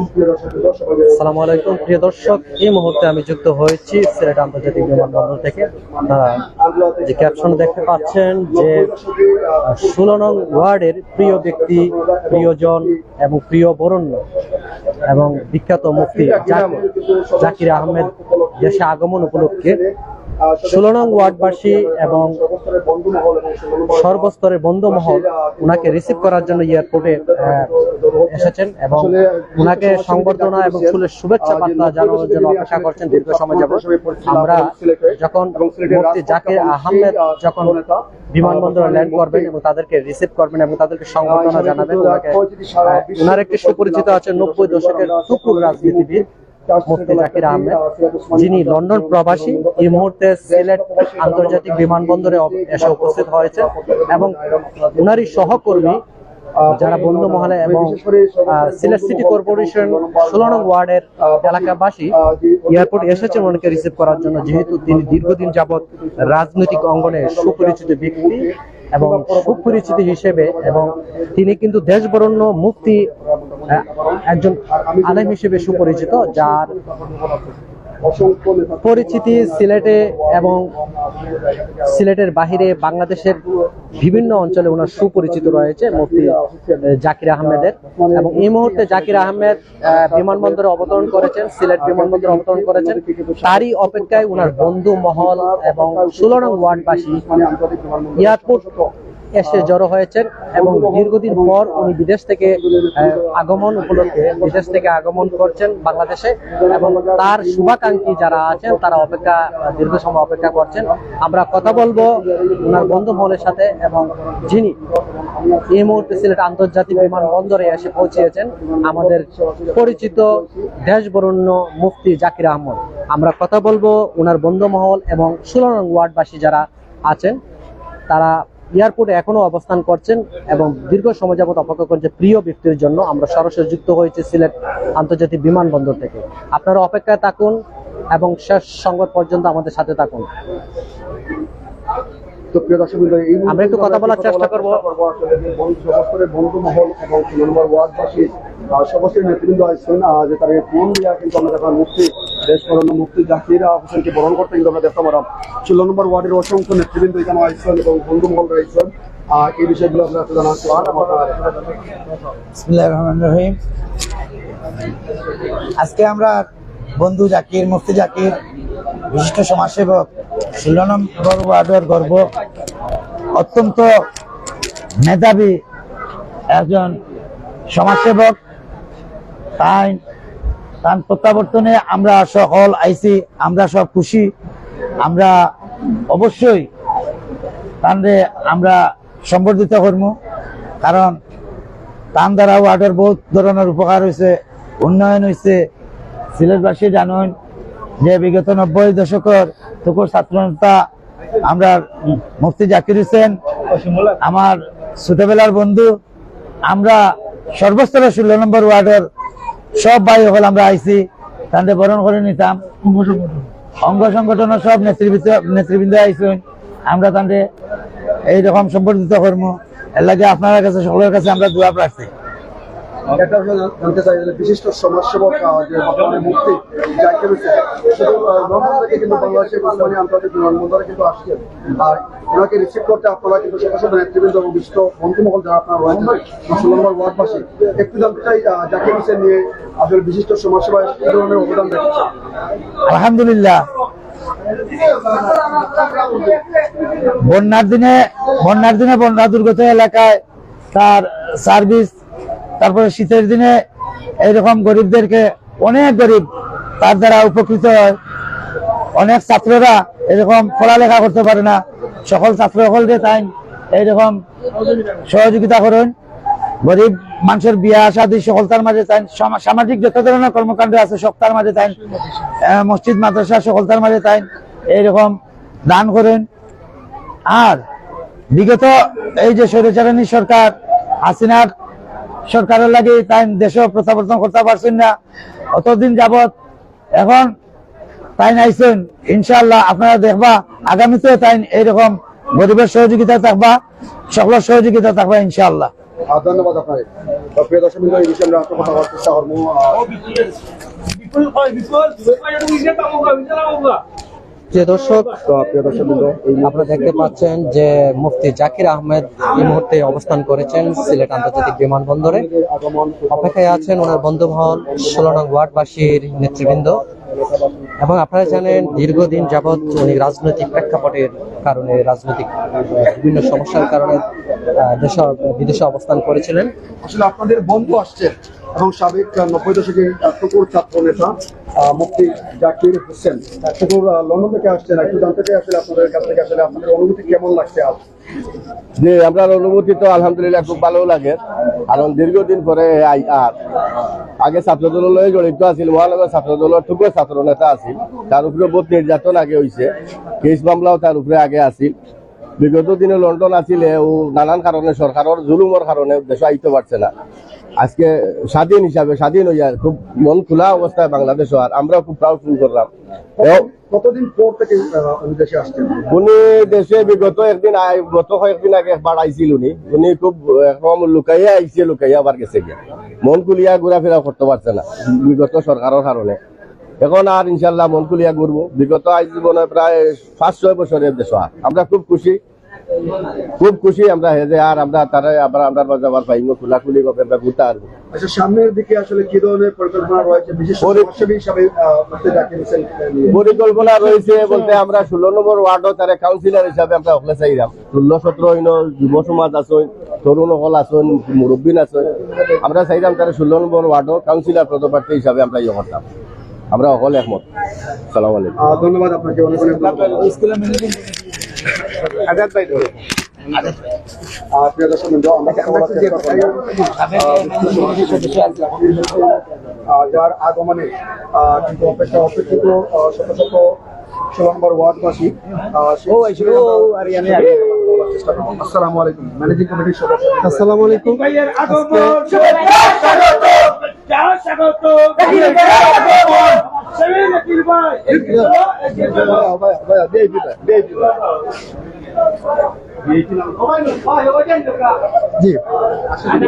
আসসালামু আলাইকুম। প্রিয় দর্শক, এই মুহূর্তে আমি যুক্ত হয়েছি সিলেট আন্তর্জাতিক বিমানবন্দর থেকে। আপনারা যে ক্যাপশন দেখতে পাচ্ছেন যে, ষোলো নং ওয়ার্ডের প্রিয় ব্যক্তি, প্রিয়জন এবং প্রিয় বরণ্য এবং বিখ্যাত মুক্তি জাকির আহমেদ দেশে আগমন উপলক্ষে ষোলো নং ওয়ার্ডবাসী এবং সর্বস্তরের রিসিভ করার জন্য এয়ারপোর্টে এসেছেন এবং সংবর্ধনা এবং শুভেচ্ছা বার্তা জানানোর জন্য অপেক্ষা করছেন দীর্ঘ সময় যাবত আমরা যখন জাকির আহমেদ যখন বিমানবন্দরে ল্যান্ড করবেন এবং তাদেরকে রিসিভ করবেন এবং তাদেরকে সংবর্ধনা জানাবেন ওনাকে ওনার একটি সুপরিচিত আছে নব্বই দশকের তুকুর রাজনীতিবিদ মুফতি জাকির আহমেদ, যিনি লন্ডন প্রবাসী, এই মুহূর্তে সিলেট আন্তর্জাতিক বিমানবন্দরে এসে উপস্থিত হয়েছে এবং ওনারই সহকর্মী যারা বন্ধু মহলে এবং সিলেট সিটি কর্পোরেশন ষোলো নং ওয়ার্ডের এলাকাবাসী এয়ারপোর্ট এসেছেন ওনাকে রিসিভ করার জন্য, যেহেতু তিনি দীর্ঘদিন যাবৎ রাজনৈতিক অঙ্গনে সুপরিচিত ব্যক্তি। এবং সুপরিচিত হিসেবে এবং তিনি কিন্তু দেশবরণ্য মুক্তি একজন আলেম হিসেবে সুপরিচিত যার পরিচিতি সিলেটে এবং সিলেটের বাহিরে বাংলাদেশের বিভিন্ন অঞ্চলে ওনার সুপরিচিত রয়েছে মুফতি জাকির আহমেদের। এবং এই মুহূর্তে জাকির আহমেদ বিমানবন্দরে অবতরণ করেছেন, সিলেট বিমানবন্দরে অবতরণ করেছেন। তারই অপেক্ষায় ওনার বন্ধু মহল এবং ষোলো নং ওয়ার্ডবাসী এয়ারপোর্ট এসে জড়ো হয়েছেন এবং দীর্ঘদিন পর উনি বিদেশ থেকে আগমন উপলক্ষে বিদেশ থেকে আগমন করছেন বাংলাদেশে এবং তার শুভাকাঙ্ক্ষী যারা আছেন তারা অপেক্ষা দীর্ঘ সময় অপেক্ষা করছেন। আমরা কথা বলব ওনার বন্ধু মহলের সাথে এবং যিনি এই মুহূর্তে সিলেট আন্তর্জাতিক বিমানবন্দরে এসে পৌঁছিয়েছেন আমাদের পরিচিত দেশবরণ্য মুফতি জাকির আহমদ। আমরা কথা বলব ওনার বন্ধু মহল এবং ষোলো নং ওয়ার্ডবাসী যারা আছেন, তারা এয়ারপোর্টে এখনও অবস্থান করছেন এবং দীর্ঘ সময় যাবত অপেক্ষা করছে প্রিয় ব্যক্তির জন্য। আমরা সরাসরি যুক্ত হয়েছে সিলেট আন্তর্জাতিক বিমানবন্দর থেকে। আপনারা অপেক্ষায় থাকুন এবং শেষ সংবাদ পর্যন্ত আমাদের সাথে থাকুন। আমরা একটু কথা বলার চেষ্টা করব। বন্ধু মহল এবং ওয়ার্ডবাসী সর্বস্তরের নেতৃবৃন্দ আহ, যে তার ফোন দিয়া কিন্তু আমরা দেখলাম মুক্তি দেশ করোনা মুক্তি জাকির হোসেনকে বরণ করতে কিন্তু আমরা দেখতে পারলাম ষোলো নম্বর ওয়ার্ডের অসংখ্য নেতৃবৃন্দ এখানে আসছেন এবং বন্ধু মহল রয়েছেন। এই বিষয়গুলো আমরা একটু রহিম। আজকে আমরা বন্ধু জাকির মুফতি জাকির বিশিষ্ট সমাজসেবক ষোলো নম্বর ওয়ার্ডের গর্ব অত্যন্ত মেধাবী একজন সমাজসেবক তাই তার প্রত্যাবর্তনে আমরা সকল আইসি, আমরা সব খুশি। আমরা অবশ্যই তানরে আমরা সম্বর্ধিত করব কারণ তান দ্বারা ওয়ার্ডের বহুত ধরনের উপকার হয়েছে উন্নয়ন হয়েছে সিলেটবাসী জানুন যে বিগত নব্বই দশকের তুকুর ছাত্রনেতা আমরা মুফতি জাকির হোসেন, আমার ছোটবেলার বন্ধু, আমরা সর্বস্তরের ষোলো নম্বর ওয়ার্ডের সব ভাই হল আমরা আইসি তাদের বরণ করে নিতাম। অঙ্গ সংগঠনের সব নেতৃবৃত্ত নেতৃবৃন্দ আইসুন আমরা তাদের এইরকম সম্পর্কিত কর্ম। এর লাগে আপনার কাছে, সকলের কাছে আমরা দোয়া প্রার্থী। বিশিষ্ট সমাজসেবক যে বর্তমানে মুক্তি হোসেন শুধু কিন্তু বাংলাদেশের আন্তর্জাতিক বিমানবন্দরে কিন্তু আসছেন। আর ওনাকে রিসিভ করতে আপনারা কিন্তু সঙ্গে নেতৃবৃন্দ এবং বিশিষ্ট বন্ধুমহল যারা আপনারা রয়েছেন ওয়ার্ডবাসী একটু জাকির হোসেন নিয়ে আসলে বিশিষ্ট সমাজসেবায় ধরনের অবদান রেখেছেন? আলহামদুলিল্লাহ। বন্যার দিনে বন্যার দিনে বন্যা দুর্গত এলাকায় তার সার্ভিস তারপরে শীতের দিনে এইরকম গরিবদেরকে, অনেক গরিব তার দ্বারা উপকৃত হয়। অনেক ছাত্ররা এরকম পড়ালেখা করতে পারে না। সকল ছাত্র সকলকে তাই এইরকম সহযোগিতা করেন। গরিব মানুষের বিয়া শাদী সকলতার মাঝে তাই সামাজিক যত ধরনের কর্মকাণ্ড আছে সপ্তাহের মাঝে তাই মসজিদ, মাদ্রাসা সকলতার মাঝে তাই এইরকম দান করেন। আর বিগত এই যে স্বৈরাচারণী সরকার, হাসিনার সরকারের লাগে তাই দেশ প্রত্যাবর্তন করতে পারছেন না অতদিন যাবত এখন তাই নাইছেন ইনশাল্লাহ আপনারা দেখবা আগামীতেও তাই এইরকম গরিবের সহযোগিতা থাকবা সকলের সহযোগিতা থাকবা ইনশাল্লাহ ধন্যবাদ আপনাকে তো প্রিয় দর্শক এই বিষয়ে আমরা কথা বলার চেষ্টা করব আহ, প্রিয় দর্শক প্রিয় দর্শক আপনারা দেখতে পাচ্ছেন যে মুফতি জাকির আহমেদ এই মুহূর্তে অবস্থান করেছেন সিলেট আন্তর্জাতিক বিমানবন্দরে। অপেক্ষায় আছেন ওনার বন্ধুমহল ষোলো নং ওয়ার্ডবাসীর নেতৃবৃন্দ। এবং আপনারা জানেন দীর্ঘদিন যাবৎ উনি রাজনৈতিক প্রেক্ষাপটের কারণে রাজনৈতিক বিভিন্ন সমস্যার কারণে দেশ বিদেশে অবস্থান করেছিলেন। আসলে আপনাদের বন্ধু আসছেন এবং সাবেক নব্বই দশকের আহ, টুকুর ছাত্র নেতা মুফতি জাকির হোসেন। টুকুর লন্ডন থেকে আসছেন একটু জানতে চাই আসলে আপনাদের কাছ থেকে আসলে আপনাদের অনুভূতি কেমন লাগছে আজ? যে আপনার অনুভূতি তো আলহামদুলিল্লাহ খুব ভালো লাগে। কারণ দীর্ঘদিন পরে আই আর আগে ছাত্র দলের জড়িত আছিল মহানগর ছাত্র দলের টুকরো ছাত্র নেতা আছিল। তার উপরে বহুত নির্যাতন আগে হয়েছে কেস মামলাও তার উপরে আগে আছিল। বিগত দিনে লন্ডন আছিলে, ও নানান কারণে সরকারের জুলুমের কারণে দেশ আইতে পারছে না। আজকে স্বাধীন হিসাবে স্বাধীন হইয়া খুব মন খোলা অবস্থায় বাংলাদেশ আর আমরা খুব প্রাউড ফিল করলাম। কতদিন পর থেকে উনি দেশে আসছেন? উনি দেশে বিগত একদিন গত কয়েকদিন আগে একবার আইছিল উনি। উনি খুব একদম লুকাইয়া আইছে, লুকাইয়া আবার গেছে মন কুলিয়া ঘোরাফেরা করতে পারছে না, বিগত সরকারের কারণে এখন আর ইনশাল্লাহ মন কুলিয়া ঘুরবো। বিগত আজ জীবনে প্রায় পাঁচ ছয় বছরের দেশ আমরা খুব খুশি। খুব খুশি আমরা হেজে আর আমরা তারা আবার আমরা মাঝে আবার পাইব খোলাখুলি ভাবে আমরা ঘুরতে আসব আচ্ছা সামনের দিকে আসলে কি ধরনের পরিকল্পনা রয়েছে? বিশেষ পরিকল্পনা রয়েছে বলতে আমরা ষোলো নম্বর ওয়ার্ডও তারা কাউন্সিলর হিসাবে আমরা ওখানে চাইলাম। ষোলো সতেরো হইন যুব সমাজ আছেন তরুণ সকল আছেন মুরব্বীন আছেন। আমরা চাইলাম তারা ষোলো নম্বর ওয়ার্ডও কাউন্সিলর পদপ্রার্থী হিসাবে আমরা ইয়ে করতাম। আমরা সকল একমত। সালাম আলাইকুম। ধন্যবাদ আপনাকে অনেক অনেক প্রিয় দর্শক আমরা করব। আহ, যার আগমনে কিন্তু অপেক্ষা অপেক্ষিত শত শত ষোলো নম্বর ওয়ার্ডবাসী। আসসালামু আলাইকুম ম্যানেজিং কমিটির সদস্য আসসালামু আলাইকুম জি।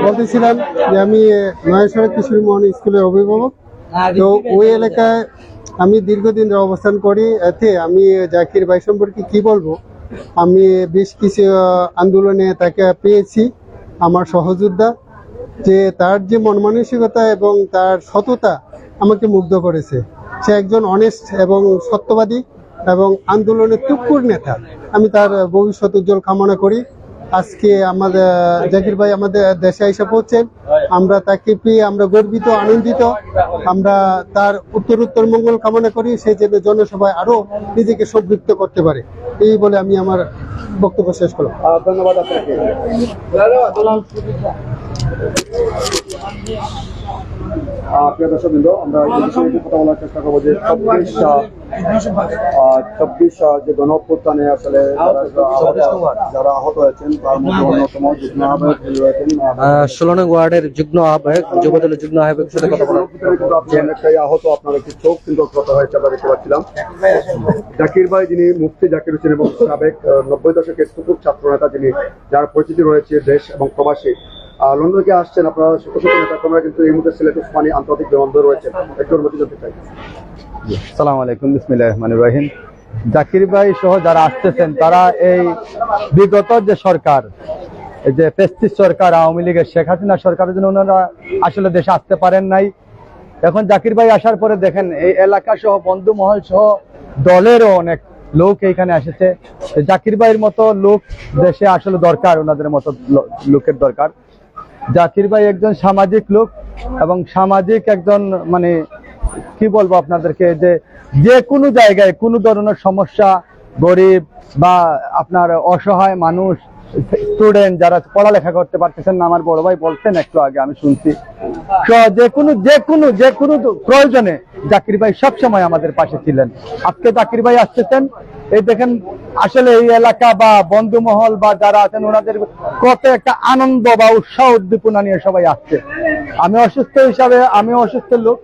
বলতেছিলাম যে আমি নয়াসড়ক কিশোর মোহন স্কুলের অভিভাবক। তো ওই এলাকায় আমি দীর্ঘদিন ধরে অবস্থান করি। এতে আমি জাকির ভাই সম্পর্কে কি বলব? আমি বেশ কিছু আন্দোলনে তাকে পেয়েছি আমার সহযোদ্ধা। যে তার যে মন মানসিকতা এবং তার সততা আমাকে মুগ্ধ করেছে। সে একজন অনেস্ট এবং সত্যবাদী এবং আন্দোলনের তুকুর নেতা। আমি তার ভবিষ্যৎ উজ্জ্বল কামনা করি। আজকে আমাদের, জাকির ভাই আমাদের দেশে এসে পড়ছেন আমরা তাকে পেয়ে আমরা গর্বিত, আনন্দিত। আমরা তার উত্তর উত্তর মঙ্গল কামনা করি। সে যেন জনসভায় আরও নিজেকে সম্পৃক্ত করতে পারে। এই বলে আমি আমার বক্তব্য শেষ করলাম। ধন্যবাদ আপনাকে। প্রিয় দর্শক বৃন্দ, আমরা এই বিষয়ে কথা বলার চেষ্টা করব যে চব্বিশ চব্বিশ যে গণ অভ্যুত্থানে আসলে যারা- আহত হয়েছেন তার মধ্যে অন্যতম যুগ্ম আহ্বায়ক রয়েছেন আহ, ষোলো নং ওয়ার্ডের যুগ্ম আহ্বায়ক যুবদলের যুগ্ম আহ্বায়কের সাথে কথা অনেকটাই আহত আপনার একটি চোখ কিন্তু ক্ষত হয়েছে আমরা দেখতে পাচ্ছিলাম। জাকির ভাই যিনি মুফতি জাকির হোসেন এবং সাবেক নব্বই দশকের সুপুর ছাত্র নেতা যিনি যার পরিচিতি রয়েছে দেশ এবং প্রবাসী আহ, লন্ডনকে আসছেন আপনারা কিন্তু এই মুহূর্তে সিলেট আন্তর্জাতিক বিমানবন্দর রয়েছে। একটু অনুমতি জানতে চাই। সালাম আলাইকুম বিসমিল্লাহ রহমান রহিম। জাকির ভাই সহ যারা আসতেছেন তারা এই বিগত যে সরকার যে সরকার আওয়ামী লীগের শেখ হাসিনা সরকারের জন্য ওনারা আসলে দেশে আসতে পারেন নাই। এখন জাকির ভাই আসার পরে দেখেন এই এলাকা সহ বন্ধু মহল সহ দলেরও অনেক লোক এইখানে এসেছে। জাকির ভাইয়ের মতো লোক দেশে আসলে দরকার ওনাদের মতো লোকের দরকার। জাকির ভাই একজন সামাজিক লোক এবং সামাজিক একজন মানে কি বলব আপনাদেরকে, যে যে কোনো জায়গায় কোনো ধরনের সমস্যা, গরিব বা আপনার অসহায় মানুষ স্টুডেন্ট যারা পড়ালেখা করতে পারতেছেন না, আমার বড় ভাই বলছেন একটু আগে, আমি শুনছি। যে কোনো যে কোনো যে কোনো প্রয়োজনে জাকির ভাই সবসময় আমাদের পাশে ছিলেন। আজকে জাকির ভাই আসতেছেন এই দেখেন, আসলে এই এলাকা বা বন্ধু মহল বা যারা আছেন, ওনাদের কত একটা আনন্দ বা উৎসাহ উদ্দীপনা নিয়ে সবাই আসছে। আমি অসুস্থ হিসাবে আমি অসুস্থ লোক।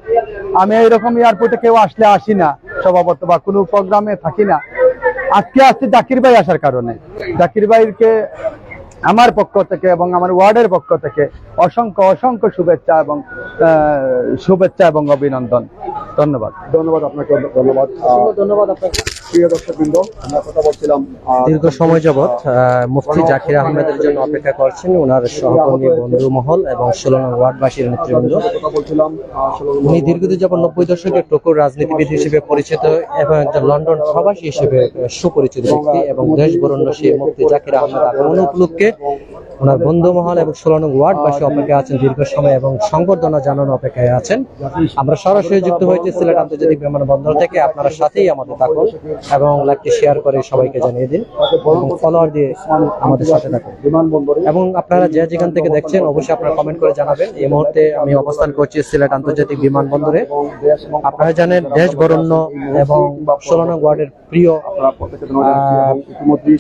আমি এরকম এয়ারপোর্টে কেউ আসলে আসি না, স্বভাবত বা কোনো প্রোগ্রামে থাকি না। আজকে আসছে জাকির ভাই আসার কারণে। জাকির ভাইকে আমার পক্ষ থেকে এবং আমার ওয়ার্ডের পক্ষ থেকে অসংখ্য অসংখ্য শুভেচ্ছা এবং শুভেচ্ছা এবং অভিনন্দন। ধন্যবাদ। ধন্যবাদ আপনাকে ধন্যবাদ। ধন্যবাদ আপনাকে। প্রিয় দর্শকবৃন্দ আমরা কথা বলছিলাম দীর্ঘ সময় যাবৎ আহ, মুফতি জাকির আহমেদের জন্য অপেক্ষা করছেন। ওনার সহকর্মী বন্ধু মহল এবং ষোলো নং ওয়ার্ডবাসীর নেতৃবৃন্দ। উনি দীর্ঘদিন যাবৎ নব্বই দশকে টুকুর রাজনীতিবিদ হিসেবে পরিচিত এবং একজন লন্ডন প্রবাসী হিসেবে সুপরিচিত ব্যক্তি এবং দেশ বরণ্য সেই মুফতি জাকির আহমেদ আগমন উপলক্ষে ওনার বন্ধু মহল এবং ষোলো নং ওয়ার্ডবাসী অপেক্ষায় আছেন দীর্ঘ সময় এবং সংবর্ধনা জানানো অপেক্ষায় আছেন। আমরা সরাসরি যুক্ত হয়েছি সিলেট আন্তর্জাতিক বিমানবন্দর থেকে। আপনারা সাথেই আমাদের থাকুন এবং লাইভটি শেয়ার করে সবাইকে জানিয়ে দিন এবং ফলোয়ার দিয়ে আমাদের সাথে থাকুন। এবং আপনারা যে যেখান থেকে দেখছেন, অবশ্যই আপনারা কমেন্ট করে জানাবেন। এই মুহূর্তে আমি অবস্থান করছি সিলেট আন্তর্জাতিক বিমানবন্দরে। আপনারা জানেন, দেশ বরণ্য এবং ষোলো নং ওয়ার্ডের প্রিয়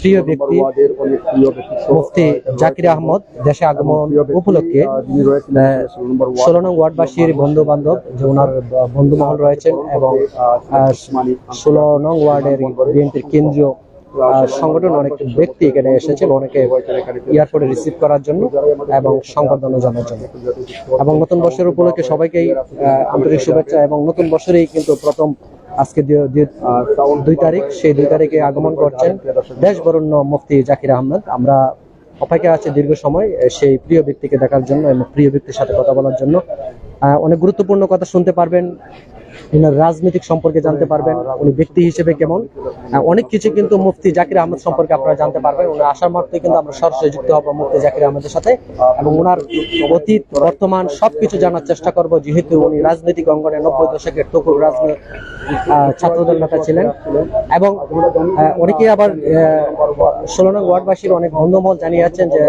প্রিয় ব্যক্তি, মুফতি জাকির আহমদ দেশে আগমন উপলক্ষে ষোলো নং ওয়ার্ডবাসীর বন্ধু বান্ধব যে ওনার বন্ধু মহল রয়েছেন এবং ষোলো নং ওয়ার্ডের বিএনপির কেন্দ্রীয় সংগঠন অনেক ব্যক্তি এখানে এসেছেন অনেকে এয়ারপোর্টে রিসিভ করার জন্য এবং সংবর্ধনা জানার জন্য। এবং নতুন বর্ষের উপলক্ষে সবাইকেই আন্তরিক শুভেচ্ছা এবং নতুন বছরেই কিন্তু প্রথম আজকে দুই তারিখ সেই দুই তারিখে আগমন করছেন দেশ বরণ্য মুফতি জাকির আহমেদ। আমরা অপেক্ষা আছে দীর্ঘ সময় সেই প্রিয় ব্যক্তিকে দেখার জন্য এবং প্রিয় ব্যক্তির সাথে কথা বলার জন্য। অনেক গুরুত্বপূর্ণ কথা শুনতে পারবেন। ওনার রাজনৈতিক সম্পর্কে জানতে পারবেন উনি ব্যক্তি হিসেবে কেমন। অনেক কিছু কিন্তু মুফতি জাকির আহমেদ সম্পর্কে আপনারা জানতে পারবেন। ওনার আসার মাত্র কিন্তু আমরা সরাসরি যুক্ত হব মুফতি জাকির আহমেদের সাথে এবং ওনার অতীত বর্তমান সবকিছু জানার চেষ্টা করব। যেহেতু উনি রাজনৈতিক অঙ্গনে নব্বই দশকের টুকুর রাজনৈতিক ছাত্রদল নেতা ছিলেন। এবং আহ, অনেকেই আবার ষোলো নং ওয়ার্ডবাসীর অনেক বন্ধুমহল জানিয়েছেন যে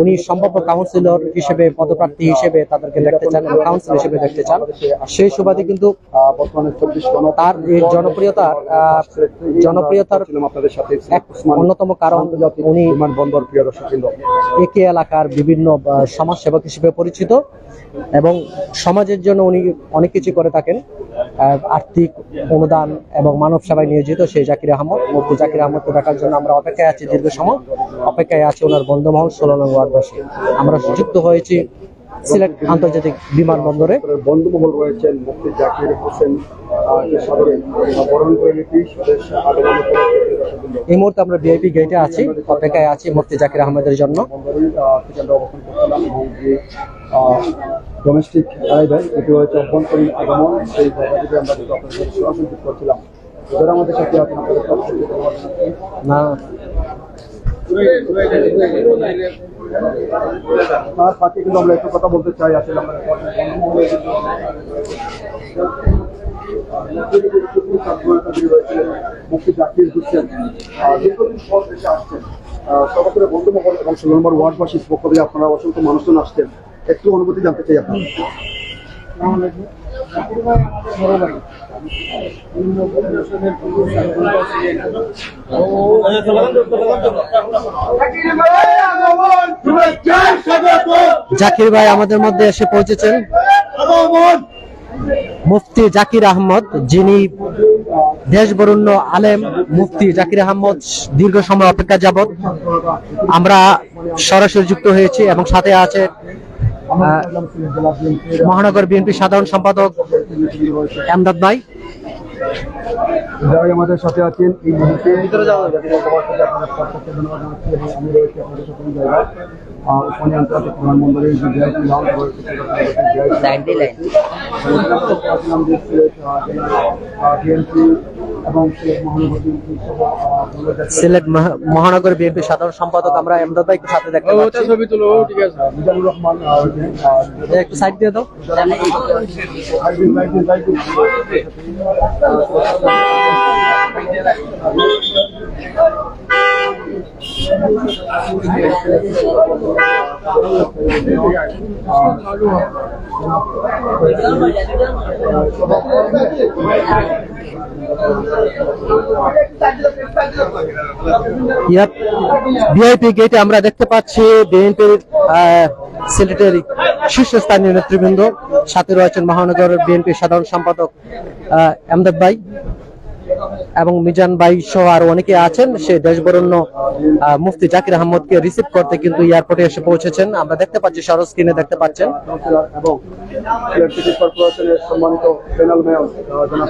উনি সম্ভাব্য কাউন্সিলর হিসেবে পদপ্রার্থী হিসেবে তাদেরকে দেখতে চান কাউন্সিল হিসেবে দেখতে চান। সেই সুবাদে কিন্তু বর্তমানে চব্বিশ গণ তার এই জনপ্রিয়তার আপনাদের সাথে অন্যতম কারণ উনি বিমানবন্দর প্রিয় দর্শকবৃন্দ একে এলাকার বিভিন্ন সমাজসেবক হিসেবে পরিচিত এবং সমাজের জন্য উনি অনেক কিছু করে থাকেন। আর্থিক অনুদান এবং মানব সেবায় নিয়োজিত সেই জাকির আহমদ মুফতি জাকির আহমদকে দেখার জন্য আমরা অপেক্ষায় আছি দীর্ঘ সময়। অপেক্ষায় আছে ওনার বন্ধু মহল ষোলো নং ওয়ার্ডবাসী আমরা যুক্ত হয়েছি সিলেট আন্তর্জাতিক বিমানবন্দরে। বন্ধু মহল রয়েছেন মুফতি জাকির হোসেন এই মুহূর্তে আমরা ভিআইপি গেটে আছি অপেক্ষায় আছি মুফতি জাকির আহমেদের জন্য। ডোমেস্টিক অ্যারাইভাল এটি হচ্ছে অভ্যন্তরীণ আগমন সেই জায়গা থেকে আমরা সরাসরি করছিলাম আমাদের সাথে। না তার ফাঁকে কিন্তু আমরা একটু কথা বলতে চাই, আসলে মুক্তি আসছেন। নম্বর আপনারা অসংখ্য মানুষজন আসছেন। একটু অনুভূতি জানতে চাই আপনার জাকির ভাই আমাদের মধ্যে এসে পৌঁছেছেন। মুফতি জাকির আহমদ, যিনি দেশ বরণ্য আলেম মুফতি জাকির আহমদ, দীর্ঘ সময় অপেক্ষা যাবত আমরা সরাসরি যুক্ত হয়েছি এবং সাথে আছে মহানগর বিএনপি সাধারণ সম্পাদক এমদাদ ভাই। আমাদের সাথে আছেন এই মুহূর্তে, ভিতরে যাওয়া যাবে ধন্যবাদ আমি আপনাদের সকল জায়গায়। রয়েছে বিএনপি এবং সিলেট মহানগর বিএনপি সাধারণ সম্পাদক আমরা এমদাদ ভাইকে সাথে দেখতে পাচ্ছি। মিজানুর রহমান আহ, আহ, একটু সাইড দিয়ে দাও। লাইবিন ইয়াত ভিআইপি গেটে আমরা দেখতে পাচ্ছি বিএনপির সিলেটের শীর্ষস্থানীয় নেতৃবৃন্দ। সাথে রয়েছেন মহানগর বিএনপির সাধারণ সম্পাদক আহ, এমদাদ ভাই। এবং মিজান ভাই সহ আর অনেকে আছেন সে দেশবরণ্য মুফতি জাকির আহমদকে রিসিভ করতে কিন্তু এয়ারপোর্টে এসে পৌঁছেছেন। আমরা দেখতে পাচ্ছি সরস স্ক্রিনে দেখতে পাচ্ছেন। এবং কর্পোরেশনের সম্মানিত প্যানেল মেয়র জনাব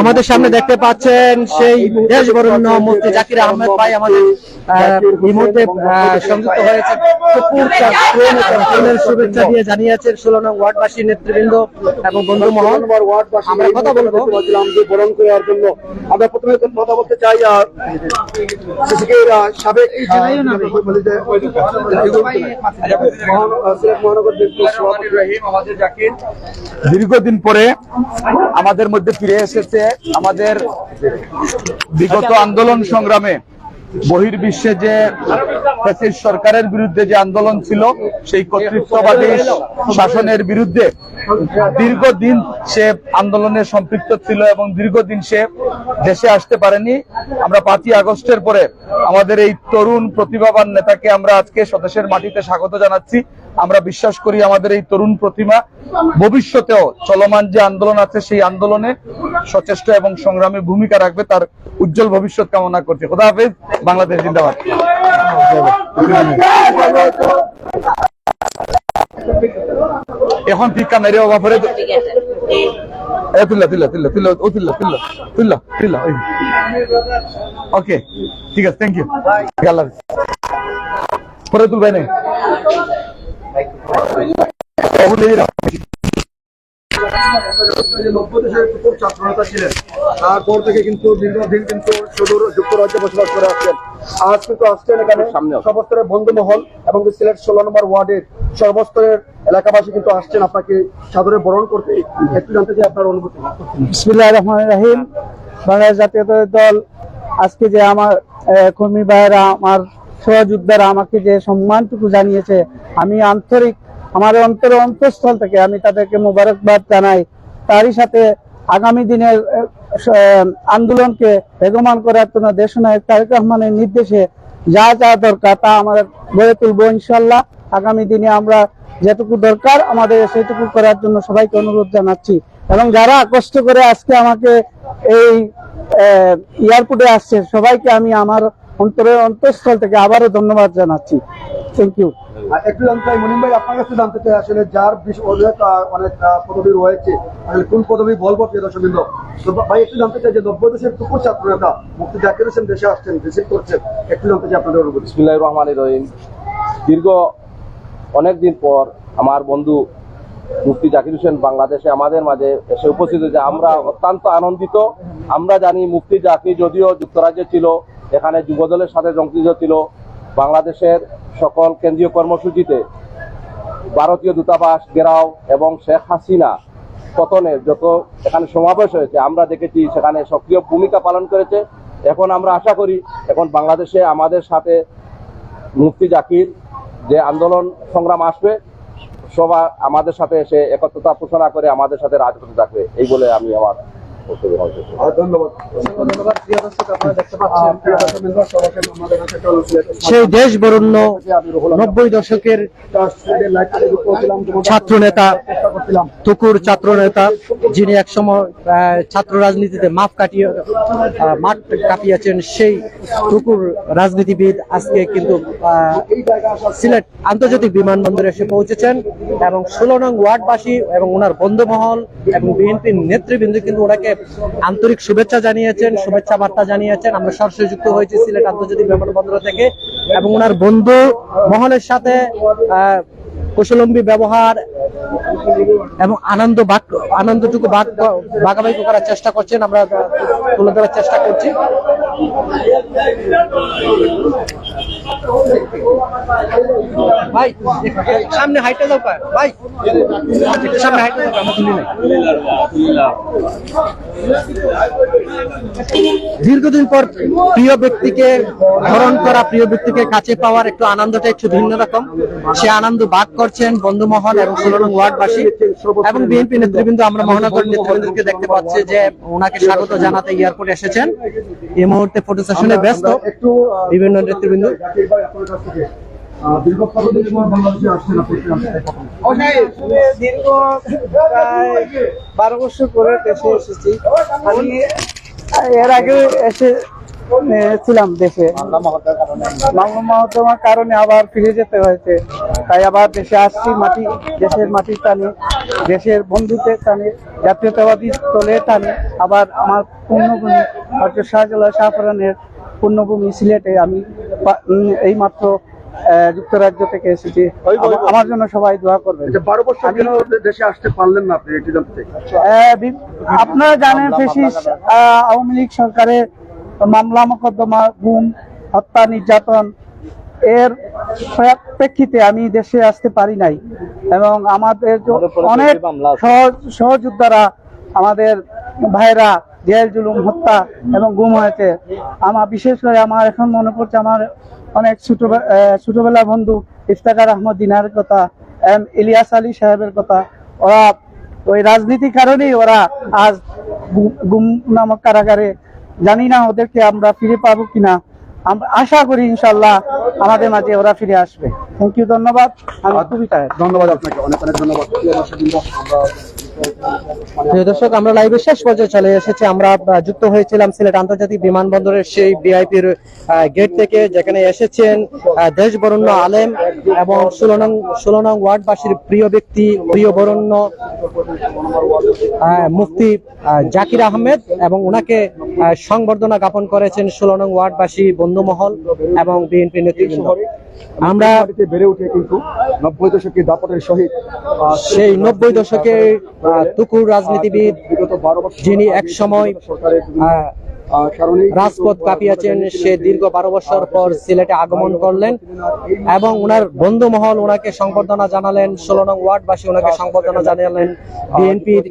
আমাদের সামনে দেখতে পাচ্ছেন সেই দেশবরণ্য মুফতি জাকির আহমেদ ভাই আমাদের এই মুহূর্তে সংযুক্ত হয়েছে শুভেচ্ছা দিয়ে জানিয়েছেন ষোলো নং ওয়ার্ডবাসী নেতৃবৃন্দ এবং বন্ধু মহল আমরা কথা বলব। পাচ্ছিলাম যে বরণ করার জন্য। আমরা প্রথমে কথা বলতে চাই আর সাবেক দীর্ঘদিন পরে আমাদের মধ্যে ফিরে এসেছে আমাদের বিগত আন্দোলন সংগ্রামে। বহির্বিশ্বে যে সরকারের বিরুদ্ধে যে আন্দোলন ছিল সেই কর্তৃত্ববাদী শাসনের বিরুদ্ধে দীর্ঘদিন সে আন্দোলনে সম্পৃক্ত ছিল এবং দীর্ঘদিন সে দেশে আসতে পারেনি। আমরা পাঁচই আগস্টের পরে আমাদের এই তরুণ প্রতিভাবান নেতাকে আমরা আজকে স্বদেশের মাটিতে স্বাগত জানাচ্ছি। আমরা বিশ্বাস করি আমাদের এই তরুণ প্রতিমা ভবিষ্যতেও চলমান যে আন্দোলন আছে, সেই আন্দোলনে সচেষ্ট এবং সংগ্রামী ভূমিকা রাখবে, তার উজ্জ্বল ভবিষ্যৎ কামনা করছি। খোদা হাফেজ, বাংলাদেশ জিন্দাবাদ। এখন ফিকা মেরে বাপরে এ তুললা তুললা তুললা তুললা ও তুললা তুললা তুললা তুললা ওকে ঠিক আছে থ্যাংক ইউ আল্লাহ। পরে তুলবে না যে নব্বই দেশের প্রথম আজ কিন্তু আসছেন এখানে সর্বস্তরের এবং সিলেট ষোলো নম্বর এলাকাবাসী কিন্তু আসছেন আপনাকে বরণ আপনার জাতীয়তাবাদী দল আজকে যে আমার কর্মী ভাইয়েরা, আমার সহযোদ্ধারা আমাকে যে সম্মানটুকু জানিয়েছে, আমি আন্তরিক আমার অন্তর অন্তঃস্থল থেকে আমি তাদেরকে মোবারকবাদ জানাই। তারই সাথে আগামী দিনের আন্দোলনকে বেগমান করার জন্য দেশনায়ক তারেক রহমানের নির্দেশে যা যা দরকার তা আমরা গড়ে তুলবো ইনশাল্লাহ আগামী দিনে আমরা যেটুকু দরকার আমাদের সেটুকু করার জন্য সবাইকে অনুরোধ জানাচ্ছি। এবং যারা কষ্ট করে আজকে আমাকে এই এয়ারপোর্টে আসছে, সবাইকে আমি আমার অন্তরের অন্তঃস্থল থেকে আবারও ধন্যবাদ জানাচ্ছি। থ্যাংক ইউ একটু জানতে চাই, মনিম ভাই, আপনার কাছে জানতে চাই, আসলে যার অনেক অনেক পদবি রয়েছে, আসলে কোন পদবি বলব প্রিয় দর্শকবৃন্দ? ভাই, একটু জানতে চাই যে নব্বই দেশের টুকুর ছাত্র নেতা মুক্তি জাকির দেশে আসছেন, রিসিভ করছেন, একটু জানতে চাই আপনাদের অনুভূতি। বিসমিল্লাহ রহমান রহিম। দীর্ঘ অনেক দিন পর আমার বন্ধু মুফতি জাকির হোসেন বাংলাদেশে আমাদের মাঝে এসে উপস্থিত হয়েছে। আমরা অত্যন্ত আনন্দিত। আমরা জানি মুফতি জাকির যদিও যুক্তরাজ্যে ছিল, এখানে যুবদলের সাথে সংশ্লিষ্ট ছিল বাংলাদেশের সকল কেন্দ্রীয় কর্মসূচিতে ভারতীয় দূতাবাস, গেরাও এবং শেখ হাসিনা পতনের যত এখানে সমাবেশ হয়েছে, আমরা দেখেছি সেখানে সক্রিয় ভূমিকা পালন করেছে। এখন আমরা আশা করি এখন বাংলাদেশে আমাদের সাথে মুফতি জাকির যে আন্দোলন সংগ্রাম আসবে, সবার আমাদের সাথে এসে একত্রতা পোষণা করে আমাদের সাথে রাজপথে থাকবে। এই বলে আমি আমার সেই দেশ বরণ্য। নব্বই দশকের ছাত্র নেতা তুকুর ছাত্র নেতা যিনি একসময় ছাত্র রাজনীতিতে মাপ কাটিয়ে আহ, মাঠ কাঁপিয়েছেন সেই তুকুর রাজনীতিবিদ আজকে কিন্তু সিলেট আন্তর্জাতিক বিমানবন্দরে এসে পৌঁছেছেন এবং ষোলো নং ওয়ার্ডবাসী এবং ওনার বন্ধুমহল এবং বিএনপির নেতৃবৃন্দ কিন্তু ওনাকে আন্তরিক শুভেচ্ছা জানিয়েছেন, শুভেচ্ছা বার্তা জানিয়েছেন। আমরা সরাসরি যুক্ত হয়েছি সিলেট আন্তর্জাতিক বিমানবন্দর থেকে এবং ওনার বন্ধু মহলের সাথে কুশলম্বী ব্যবহার এবং আনন্দ বাক, আনন্দটুকু বাক ভাগাভাগি করার চেষ্টা করছেন। আমরা তুলে ধরার চেষ্টা করছি। ভাই, সামনে ভাই, সামনে আমরা দীর্ঘদিন পর প্রিয় ব্যক্তিকে ধরণ করা, প্রিয় ব্যক্তিকে কাছে পাওয়ার একটু আনন্দটা, একটু ভিন্ন রকম। সে আনন্দ ভাগ করছেন বন্ধুমহল এবং ওয়ার্ডবাসী এবং বিএনপি নেতৃবৃন্দ আমরা মহানগর নেতৃবৃন্দকে দেখতে পাচ্ছি যে ওনাকে স্বাগত জানাতে এয়ারপোর্ট এসেছেন। এই মুহূর্তে ফটো সেশনে ব্যস্ত বিভিন্ন নেতৃবৃন্দ। বারো দেশে এসেছি। আমি এর আগে এসে ছিলাম দেশে। মামলা মহত্তমার কারণে আবার ফিরে যেতে হয়েছে। তাই আবার দেশে আসছি, মাটি, দেশের মাটির টানে, দেশের বন্ধুদের টানে, জাতীয়তাবাদী দলের টানে। আবার আমার পূর্ণভূমি ডক্টর শাহজালাল শাহফরানের পূর্ণভূমি সিলেটে আমি উম, এইমাত্র যুক্তরাজ্য থেকে এসেছি। আমা- আমার জন্য সবাই দোয়া করবেন। যে বারো বছর দেশে আসতে পারলেন না আপনি এটি জানতে? আপনারা জানেন ফেসিস আওয়ামী লীগ সরকারের মামলা মোকদ্দমা গুম হত্যা নির্যাতন এর প্রেক্ষিতে আমি দেশে আসতে পারি নাই। এবং আমাদের অনেক সহ- সহযোদ্ধারা আমাদের ভাইরা জেল জুলুম হত্যা এবং গুম হয়েছে। আমার বিশেষ করে আমার এখন মনে পড়ছে আমার অনেক ছোট ছোটবেলার বন্ধু ইফতাকার আহমদ দিনার কথা এম ইলিয়াস আলী সাহেবের কথা। ওরা ওই রাজনীতির কারণেই ওরা আজ গুম নামক কারাগারে জানি না ওদেরকে আমরা ফিরে পাবো কিনা। আমরা আশা করি ইনশাল্লাহ আমাদের মাঝে ওরা ফিরে আসবে। থ্যাংক ইউ ধন্যবাদ। আমি খুবই টায়ার্ড ধন্যবাদ আপনাকে। অনেক অনেক ধন্যবাদ। আমরা প্রিয় দর্শক, আমরা লাইভের শেষ পর্যায়ে চলে এসেছি। আমরা যুক্ত হয়েছিলাম সিলেট আন্তর্জাতিক বিমানবন্দরের সেই ভিআইপির গেট থেকে, যেখানে এসেছেন দেশ বরণ্য আলেম এবং ষোলো নং ষোলো নং ওয়ার্ডবাসীর প্রিয় ব্যক্তি প্রিয় বরণ্য মুফতি জাকির আহমেদ এবং ওনাকে সংবর্ধনা জ্ঞাপন করেছেন ষোলো নং ওয়ার্ডবাসী বন্ধুমহল এবং বিএনপি নেতৃবৃন্দ। আমরা বেড়ে উঠে কিন্তু নব্বই দশকের দাপটের সহিত সেই নব্বই দশকের তুকুর রাজনীতিবিদ বিগত বারো বছর যিনি এক সময় সরকারের রাজপথ কাঁপিয়েছেন সে দীর্ঘ বারো বছর পর সিলেটে আগমন করলেন এবং ওনার বন্ধু মহল ওনাকে সংবর্ধনা জানালেন ষোলো নং ওয়ার্ডবাসী ওনাকে সংবর্ধনা জানালেন বিএনপির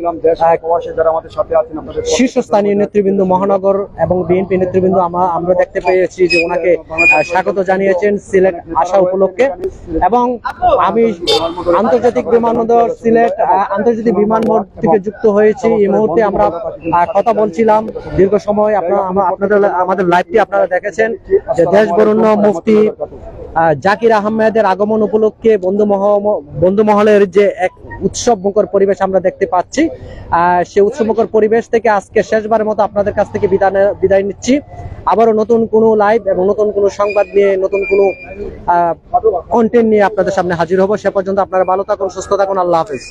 শীর্ষস্থানীয় নেতৃবৃন্দ মহানগর এবং বিএনপি নেতৃবৃন্দ আমরা দেখতে পেয়েছি যে ওনাকে স্বাগত জানিয়েছেন সিলেট আসা উপলক্ষে। এবং আমি আন্তর্জাতিক বিমানবন্দর সিলেট আন্তর্জাতিক বিমানবন্দর থেকে যুক্ত হয়েছি। এই মুহূর্তে আমরা কথা বলছিলাম। দীর্ঘ সময় আপনাদের আমাদের লাইভটি আপনারা দেখেছেন যে দেশ বরুণ্য মুফতি জাকির আহমেদের আগমন উপলক্ষে বন্ধু বন্ধু মহলের যে এক উৎসব মুখর পরিবেশ আমরা দেখতে পাচ্ছি সেই উৎসব মুখর পরিবেশ থেকে আজকে শেষবারের মতো আপনাদের কাছ থেকে বিদায় বিদায় নিচ্ছি। আবারও নতুন কোনো লাইভ এবং নতুন কোনো সংবাদ নিয়ে নতুন কোনো কন্টেন্ট নিয়ে আপনাদের সামনে হাজির হব। সে পর্যন্ত আপনারা ভালো থাকুন সুস্থ থাকুন আল্লাহ হাফিজ।